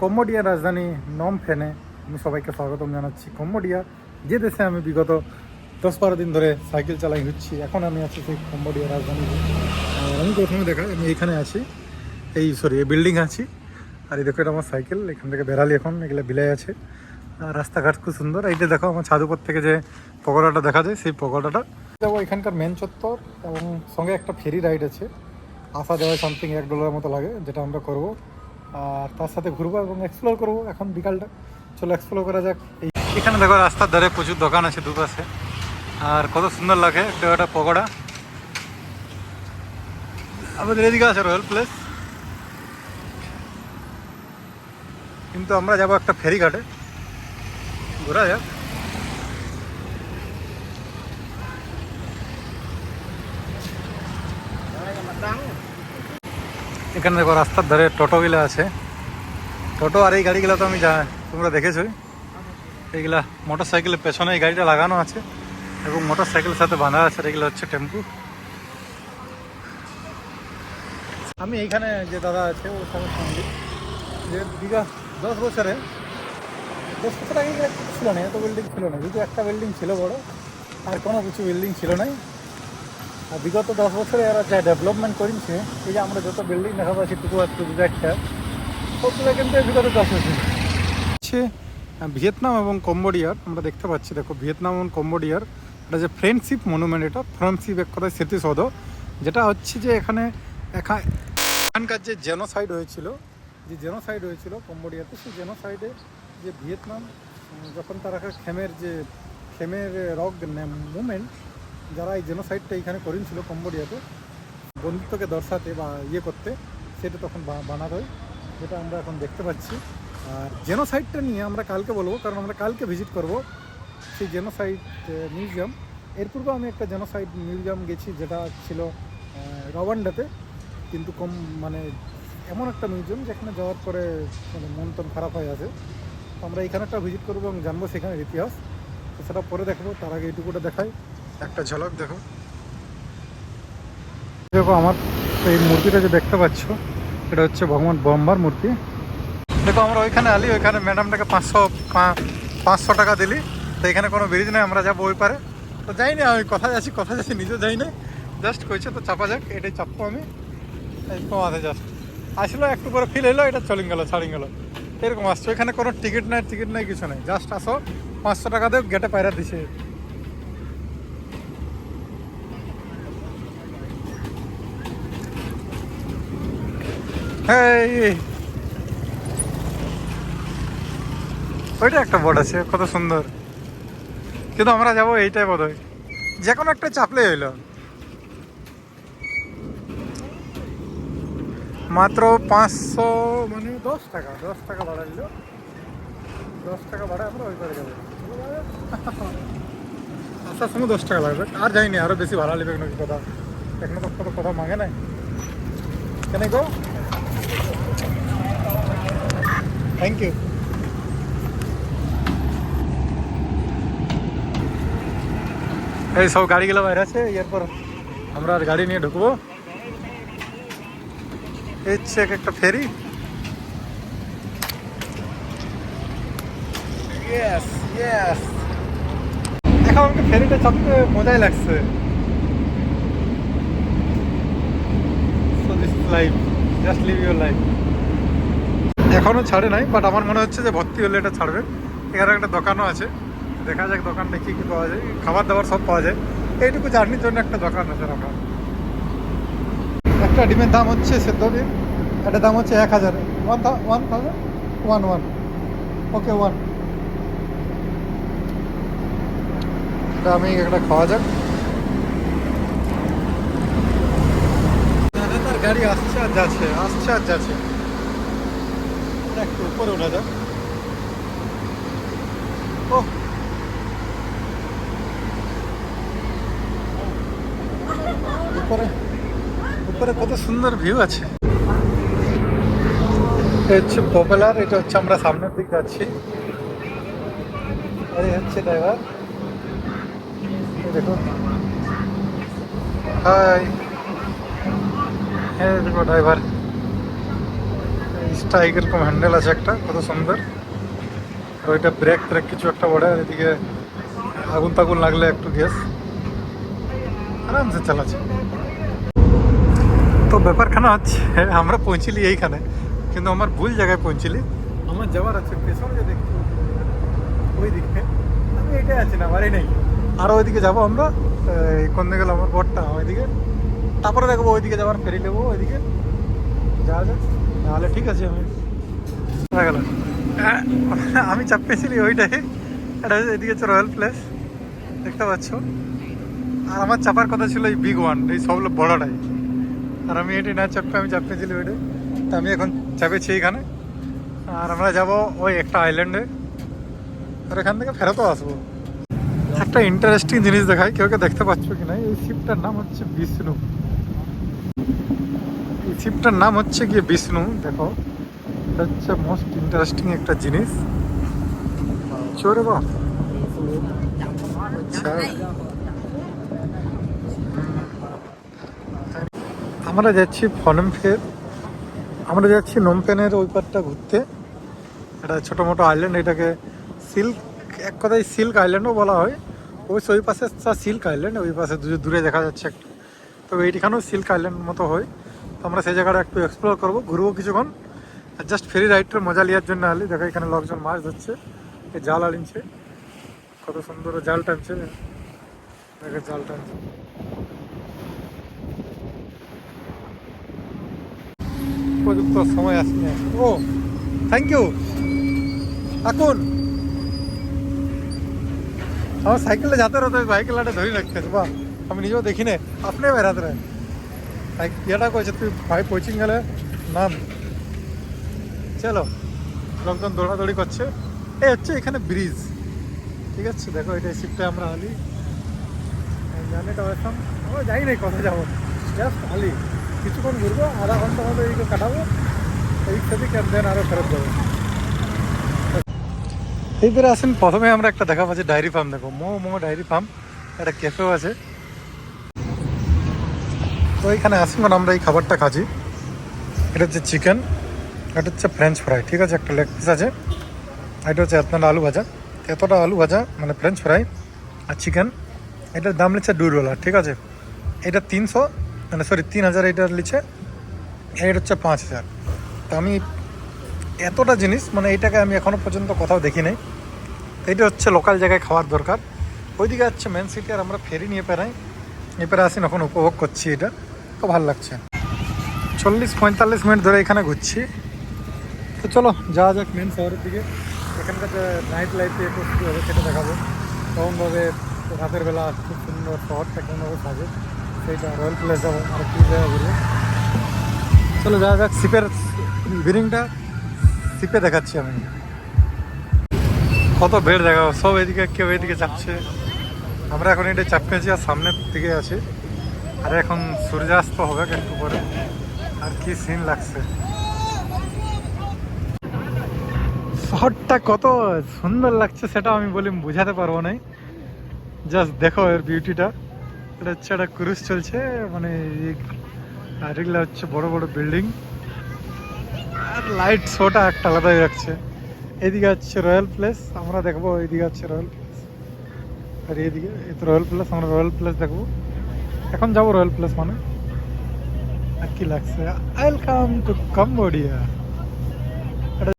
কম্বোডিয়ার রাজধানী নম ফেনে আমি সবাইকে স্বাগতম জানাচ্ছি কম্বোডিয়া, যে দেশে আমি বিগত দশ বারো দিন ধরে সাইকেল চালাই হচ্ছি এখন আমি আছি সেই কম্বোডিয়া রাজধানী। আমি প্রথমে দেখাই, আমি এখানে আছি, এই সরি এই বিল্ডিং আছি। আর এই দেখো, এটা আমার সাইকেল, এখান থেকে বেরালি এখন, এগুলো বিলাই আছে। আর রাস্তাঘাট খুব সুন্দর। এইটা দেখো, আমার ছাদ উপর থেকে যে পকোড়াটা দেখা যায়, সেই পকোড়াটা। যাব এখানকার মেন চত্বর এবং সঙ্গে একটা ফেরি রাইড আছে। আসা যাওয়া সামথিং এক ডলারের মতো লাগে, যেটা আমরা করব। আর তার সাথে ঘুরবো এবং এক্সপ্লোর করব। এখন বিকালটা। চলো এক্সপ্লোর করা যাক। এই এখানে দেখো রাস্তার ধারে প্রচুর দোকান আছে দুপাশে আর কত সুন্দর লাগে একটা পকোড়া। আমাদের এদিকে আছে রয়্যাল প্লেস কিন্তু আমরা যাব একটা ফেরি ঘাটে ঘোরা যাক। এখানে দেখো রাস্তার ধারে টোটোগুলো আছে। টোটো আর এই গাড়িগুলো তো আমি যা তোমরা দেখেছোই এইগুলা মোটর সাইকেলের পেছনে এই গাড়িটা লাগানো আছে এবং মোটর সাইকেলের সাথে বাঁধা আছে এগুলো হচ্ছে টেম্পু। আমি এইখানে যে দাদা আছে ওর সঙ্গে সঙ্গে। যে দীঘা, দশ বছরে, দশ বছর আগে ছিল না, এত বিল্ডিং ছিল না, যদি একটা বিল্ডিং ছিল বড়, আর কোনো কিছু বিল্ডিং ছিল না বিগত দশ বছরে এরা যা ডেভেলপমেন্ট করেছে, এই যে আমরা যত বিল্ডিং দেখা পাচ্ছি টুকু একটু দুটো একটা, সবগুলো কিন্তু বিগত দশ বছর। হচ্ছে ভিয়েতনাম এবং কম্বোডিয়ার, আমরা দেখতে পাচ্ছি, দেখো, ভিয়েতনাম এবং কম্বোডিয়ার, এটা যে ফ্রেন্ডশিপ মনুমেন্ট এটা ফ্রেন্ডশিপ এক কথায় স্মৃতিসৌধ, যেটা হচ্ছে যে এখানে এখা- এখানকার যে জেনোসাইড হয়েছিল, যে জেনোসাইড হয়েছিল কম্বোডিয়াতে, সেই জেনোসাইডে যে ভিয়েতনাম যখন তারা খেমের যে, খেমের রক মুভমেন্ট যারা এই জেনোসাইডটা এখানে করেছিল কম্বোডিয়াতে, বন্ধুত্বকে দর্শাতে বা ইয়ে করতে, সেটা তখন বা- বানাতে হয়, যেটা আমরা এখন দেখতে পাচ্ছি। আর জেনোসাইডটা নিয়ে আমরা কালকে বলব, কারণ আমরা কালকে ভিজিট করব সেই জেনোসাইড মিউজিয়াম এর পূর্বে আমি একটা জেনোসাইড মিউজিয়াম গেছি, যেটা ছিল রওয়ান্ডাতে। কিন্তু কম মানে এমন একটা মিউজিয়াম যেখানে যাওয়ার পরে মানে মন টন খারাপ হয়ে আছে। তো আমরা এখানে একটা ভিজিট করব এবং জানব সেখানের ইতিহাস। তো সেটা পরে দেখব, তার আগে এইটুকুটা দেখাই। একটা ঝলক, দেখো। দেখো আমার এই মূর্তিটা যে দেখতে পাচ্ছ এটা হচ্ছে ভগবান বম্বার মূর্তি। দেখো আমরা ওইখানে আলি, ওইখানে ম্যাডামটাকে পাঁচশো পাঁচশো টাকা দিলি। তো এখানে কোনো ব্রিজ নেই, আমরা যাব ওই পারে। তো যাই না আমি কথা যাচ্ছি কথা যাচ্ছি, নিজেও যাই না জাস্ট কইছে, তো চাপা যাক, এটাই চাপবো আমি। এরকম আছে জাস্ট আসলো, একটু করে ফিল এলো এটা চলে গেলো ছাড়িয়ে গেলো। এরকম আসছে, ওইখানে কোনো টিকিট নাই টিকিট নাই, কিছু নাই। জাস্ট আসো, পাঁচশো টাকা দিয়ে গেটে পায়রা দিছে। ওইটা একটা বোর্ড আছে, কত সুন্দর। কিন্তু আমরা যাব এইটাই বোধ হয় যে কোনো একটা চাপলে হইল। মাত্র পাঁচশো মানে দশ টাকা দশ টাকা ভাড়া দিল দশ টাকা ভাড়া আমরা ওই যাব। আসার সময় দশ টাকা লাগবে। আর যাইনি আরও বেশি ভাড়া নেবে নাকি কথা? এখনও তো কথা মাগে নাই। কেন গো? থ্যাংক ইউ এই সব গাড়িগুলো বাইরে আছে এরপর আমরা আর গাড়ি নিয়ে ঢুকবো। এই এক একটা ফেরি। এখন আমাকে ফেরিটা চাপতে মজাই লাগছে। Life just live your life এখনও ছাড়ে নাই বাট আমার মনে হচ্ছে যে ভর্তি হলে এটা ছাড়বে। এখানে একটা দোকানও আছে। দেখা যাক দোকানটা কী কী পাওয়া যায়। খাবার দাবার সব পাওয়া যায়। এইটুকু জার্নির জন্য একটা দোকান আছে রাখা একটা ডিমের দাম হচ্ছে সেদ্ধ ডিম। এটার দাম হচ্ছে এক হাজার। One one thousand one one okay one আমি একটা খাওয়া যাক তার গাড়ি আসছে আর যাচ্ছে, আসছে আর যাচ্ছে। একটু উপরে ওঠা যাক ও উপরে উপরে কত সুন্দর ভিউ আছে। এটা হচ্ছে পপুলার এটা হচ্ছে আমরা সামনের দিক যাচ্ছি। এই হচ্ছে ড্রাইভার দেখুন। হাই হ্যাঁ দেখো ড্রাইভার স্ট্রাইক এরকম হ্যান্ডেল আছে একটা কত সুন্দর। আর ওইটা ব্রেক ট্রেক কিছু একটা বড় আর এদিকে আগুন তাগুন লাগলে একটু গ্যাস আরামসে চালাচ্ছে। তো ব্যাপারখানা হচ্ছে আমরা পৌঁছিলি এইখানে কিন্তু আমার ভুল জায়গায় পৌঁছিলি। আমার যাওয়ার আছে পেছনে যে দেখতে ওই দিকে আমি এটাই আছি না বাড়ি নেই। আর ওইদিকে যাব আমরা এই কোন দিকে গেল আমার বটটা ওইদিকে। তারপরে দেখব, ওইদিকে যাবার ফেরি নেব, ওইদিকে যাওয়া যাক। তাহলে ঠিক আছে, আমি গেল। আমি চাপ পেয়েছিলি ওইটাই। এটা হচ্ছে এদিকে হচ্ছে রয়্যাল প্লেস দেখতে পাচ্ছ। আর আমার চাপার কথা ছিল এই বিগ ওয়ান এই সব বড়টাই। আর আমি এটি না চাপতে আমি চাপ পেয়েছিলি ওইটাই তা আমি এখন চাপেছি এইখানে। আর আমরা যাব ওই একটা আইল্যান্ডে আর এখান থেকে ফেরতও আসব। একটা ইন্টারেস্টিং জিনিস দেখায় কেউ কেউ দেখতে পাচ্ছ কি না? এই শিপটার নাম হচ্ছে বিষ্ণু শিপটার নাম হচ্ছে গিয়ে বিষ্ণু, দেখো। এটা হচ্ছে মোস্ট ইন্টারেস্টিং একটা জিনিস। চোরে বা আচ্ছা। আমরা যাচ্ছি ফনম ফের। আমরা যাচ্ছি নোমপেনের ওই পারটা ঘুরতে। এটা ছোটো মোটো আইল্যান্ড এটাকে সিল্ক এক কথায় সিল্ক আইল্যান্ডও বলা হয়। অবশ্য ওই পাশে সিল্ক আইল্যান্ড ওই পাশে দূরে দেখা যাচ্ছে একটা। তবে এইখানেও সিল্ক আইল্যান্ড মতো হয়। আমরা সেই জায়গাটা একটু এক্সপ্লোর করব, ঘুরবো কিছুক্ষণ। আর জাস্ট ফেরি রাইডটার মজা নেওয়ার জন্য আলি। দেখো এখানে লোকজন মাছ ধরছে জাল আনিছে। কত সুন্দর জাল টানছে। দেখো জাল টানছে। উপযুক্ত সময় আসছে ও থ্যাংক ইউ এখন আমার সাইকেলে যেতে রতো বাইকেল আটে ধরে রাখতে বাহ, আমি নিজেও দেখি নে আপনি বেড়াতে ইয়েটা কইছে তুই ভাই কোচিং গেলে নাম চলো লোকজন দৌড়াদৌড়ি করছে। এই হচ্ছে এখানে ব্রিজ। ঠিক আছে, দেখো এটা শিপটা আমরা হালি জানিটা এখন ও যাই নাই কোথায় যাব। জাস্ট হালি কিছুক্ষণ ঘুরবো, আধা ঘণ্টা মতো এইদিকে কাটাবো। এই থেকে ক্যাম্প দেন আরও ফেরত যাব। এইবারে আসেন, প্রথমে আমরা একটা দেখা পাচ্ছি ডায়েরি ফার্ম দেখো। মো মো ডায়েরি ফার্ম একটা ক্যাফেও আছে। তো এখানে আসুন কারণ আমরা এই খাবারটা খাচ্ছি। এটা হচ্ছে চিকেন এটা হচ্ছে ফ্রেঞ্চ ফ্রাই ঠিক আছে? একটা লেগ পিস আছে। এটা হচ্ছে আপনার আলু ভাজা। এতটা আলু ভাজা মানে ফ্রেঞ্চ ফ্রাই আর চিকেন এটার দাম নিচ্ছে ডুরওয়ালা ঠিক আছে? এটা তিনশো মানে সরি তিন হাজার এটার লিচ্ছে এটা হচ্ছে পাঁচ হাজার। তো আমি এতটা জিনিস মানে এইটাকে আমি এখনও পর্যন্ত কোথাও দেখি নাই। এইটা হচ্ছে লোকাল জায়গায় খাওয়ার দরকার। ওইদিকে হচ্ছে মেন সিটি আর আমরা ফেরি নিয়ে পেরাই নিয়ে পেরে আসি, এখন উপভোগ করছি এটা। তো ভালো লাগছে। চল্লিশ পঁয়তাল্লিশ মিনিট ধরে এখানে ঘুরছি। তো চলো, যাওয়া যাক মেন শহরের দিকে। এখানকার নাইট লাইফে একটু কী হবে সেটা দেখাবো। কেমনভাবে রাতের বেলা খুব সুন্দর শহরটা কেমনভাবে সাজে, সেইটা রয়্যাল প্লেস যাব, আর কী জায়গা ঘুরবো চলো, যাওয়া যাক শিপের ইভিনিংটা শিপে দেখাচ্ছি আমি। কত ভিড় দেখাবো সব এদিকে কেউ এদিকে চাপছে আমরা এখন এটা চাপ পেয়েছি আর সামনের দিকে আছি। আর এখন সূর্যাস্ত হবে একটু পরে আর কি সিন লাগছে? শহরটা কত সুন্দর লাগছে সেটা আমি বলি, বুঝাতে পারব না জাস্ট দেখো এর বিউটিটা এটা হচ্ছে একটা ক্রুজ চলছে মানে আর এগুলো হচ্ছে বড় বড় বিল্ডিং আর লাইট শোটা একটা আলাদাই রাখছে এদিকে হচ্ছে রয়্যাল প্লেস আমরা দেখব এইদিকে হচ্ছে রয়্যাল প্লেস আর এদিকে রয়্যাল প্লেস আমরা রয়্যাল প্লেস দেখব। এখন যাব রয়্যাল প্লেস মানে? আর কি লাগছে ওয়েলকাম টু কম্বোডিয়া